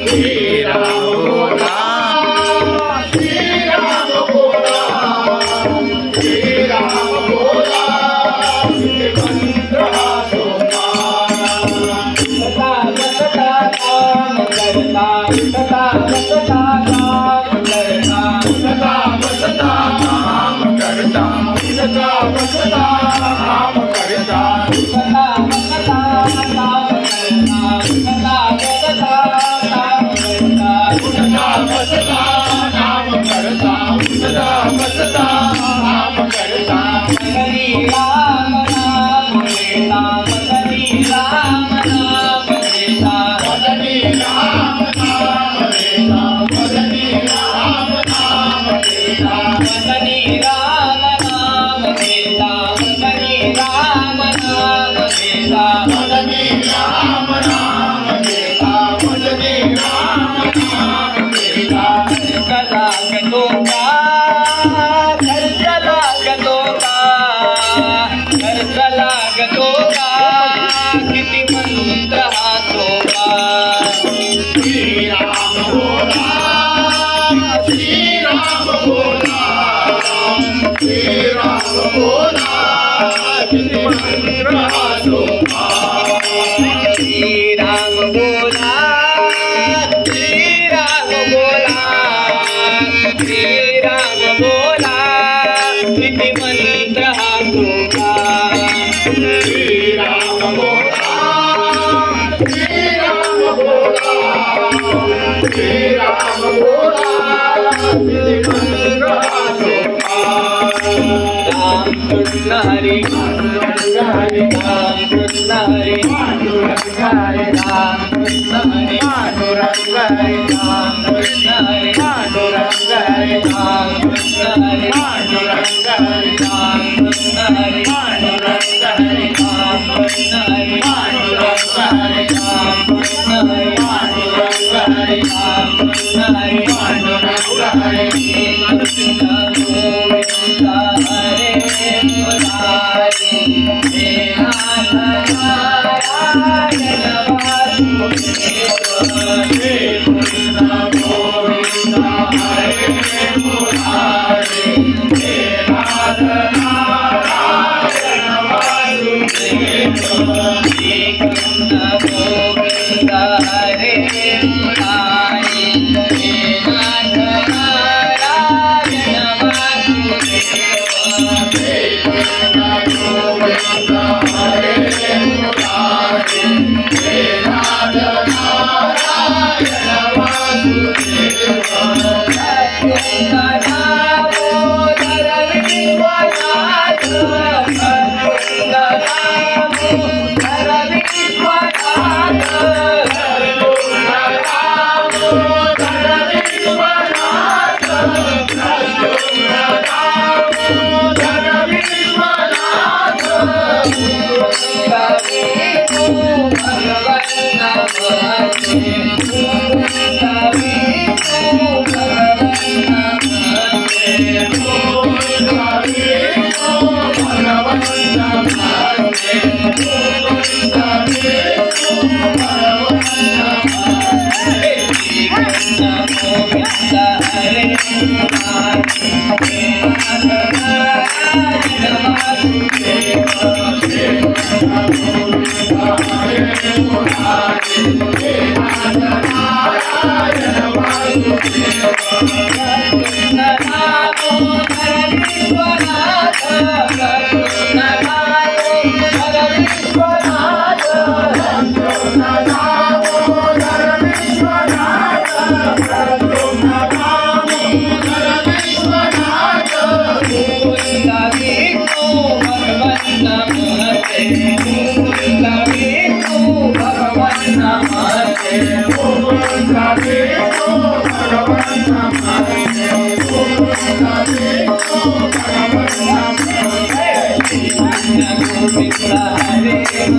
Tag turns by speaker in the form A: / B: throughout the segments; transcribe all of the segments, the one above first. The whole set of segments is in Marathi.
A: Mira. Oh, करिता सहने अनुरंग करिता Thank you.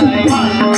A: Bye.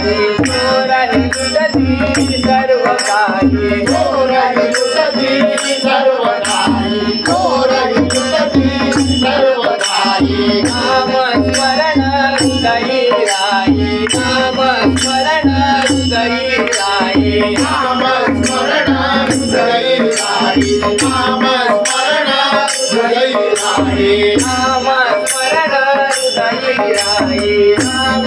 B: కాలి
A: మురళి సర్వ కాలి
B: మురళి సర్వ
A: కాలి మురళి సర్వ
B: కాలి నామ
A: స్మరణ దయి రాయి
B: నామ స్మరణ
A: దయి రాయి నామ
B: స్మరణ దయి
A: రాయి నామ స్మరణ
B: దయి రాయి
A: నామ స్మరణ దయి
B: రాయి నామ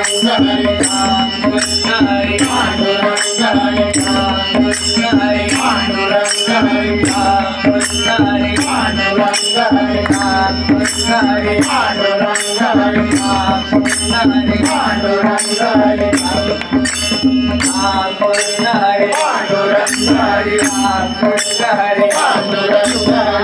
A: Hare Hare Hare
B: Hare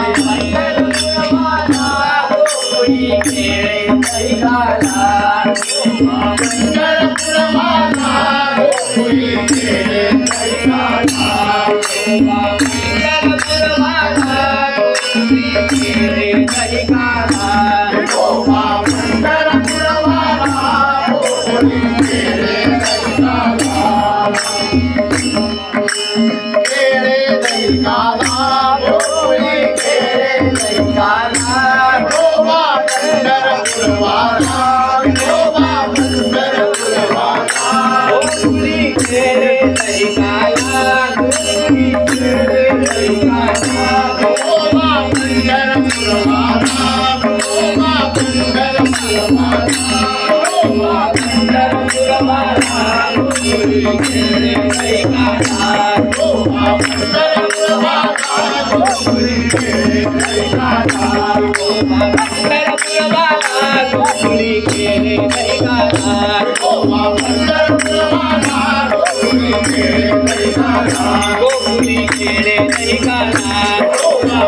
B: गोकुळी केले कैकाला गोवा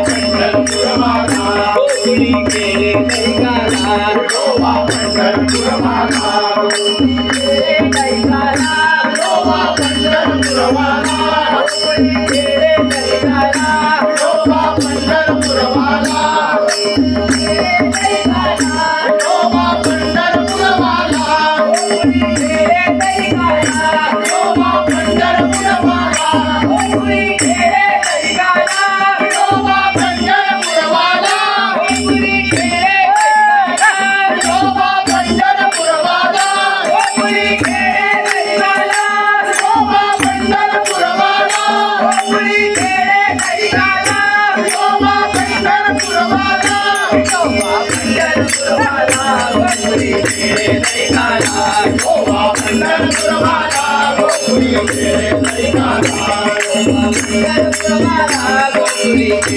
B: पंढरपूर माता गोकुळी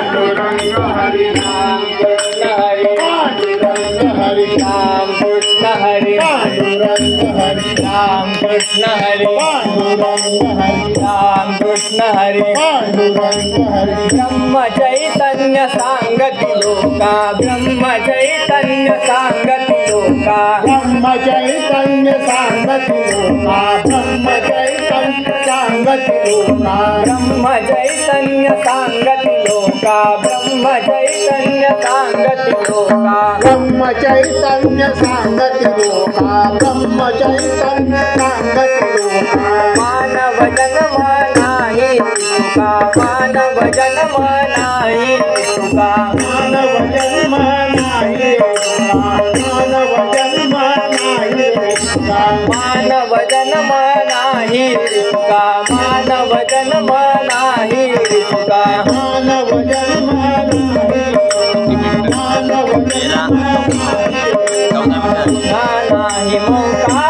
A: Hare Ram, Hare Ram,
B: Pandurang Hari
A: Ramakrishna Hari
B: Pandurang Hari
A: Ramakrishna Hari
B: Pandurang Hari
A: Ramakrishna Hari
B: Pandurang Hari
A: ब्रह्म चैतन्य सांगती लोका ब्रह्म चैतन्य सांगती लोका
B: ब्रह्म चैतन्य सांगती लोका ब्रह्म चैतन्य सांगती लोका
A: ब्रह्म चैतन्य सांगती लोका ब्रह्म चैतन्य सांगति लोका
B: ब्रह्म चैतन्य सांगति लोका ब्रह्म चैतन्य सांगति लोका
A: मानव जन्म नाही तुका मानव जन्म नाही तुका
B: मानव जन्म नाही मानव जन्म नाही
A: मानव जन्म नाही तुका मानव जन्म Kau tak benar.
B: Kau tak benar.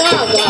B: Mother.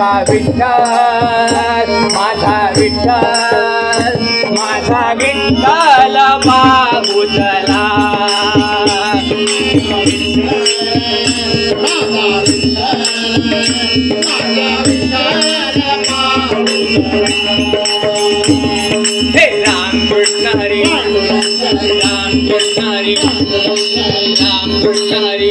A: माझा विठ्ठल माझा विठ्ठल माझा विठ्ठल बाबुचला हे राम कृष्ण हरी राम कृष्ण हरी राम कृष्ण हरी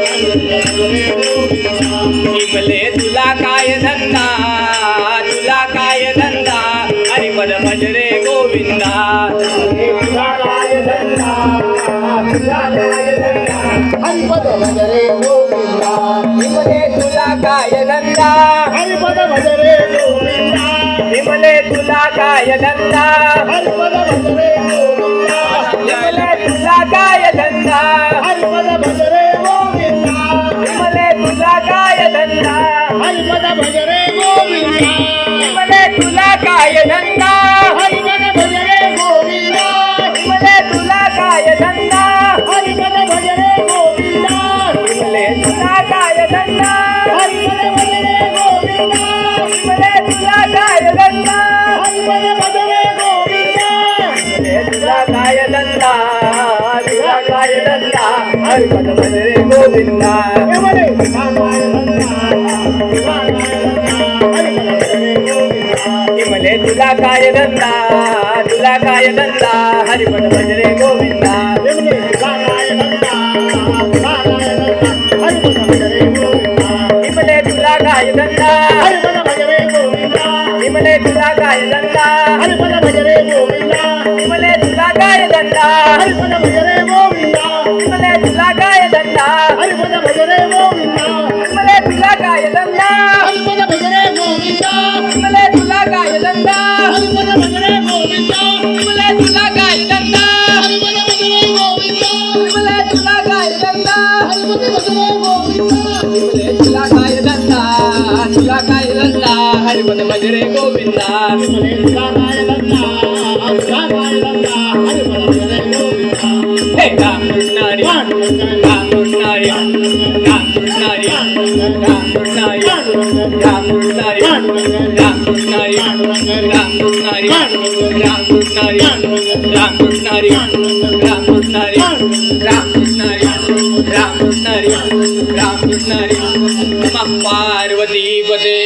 A: निमले तुला काय धंदा तुला काय धंदा अरे मन भजरे गोविंदा तुला काय धंदा तुला काय धंदा हरि
B: पद भजरे गोविंदा
A: निमले तुला काय धंदा हरि
B: पद भजरे गोविंदा
A: निमले तुला काय धंदा हरि
B: पद भजरे गोविंदा
A: निमले तुला काय धंदा?
B: भजरे गोविंदा.
A: तुला काय धंदा? हरिपद भजरे गोविंदा. तुला काय धंदा? हरिपद भजरे गोविंदा. तुला काय धंदा?
B: हरिपद भजरे गोविंदा.
A: निमले तुला काय धंदा? तुला काय धंदा?
B: हरिपद भजरे गोविंदा.
A: काय धंदा तुला काय धंदा
B: हरिपद भजरे गोविंद. बोल भजरे गोविंदा
A: हे राम कृष्णारी राम कृष्णारी राम कृष्णारी राम कृष्णारी राम कृष्णारी राम कृष्णारी राम कृष्णारी राम राम राम पार्वती पदे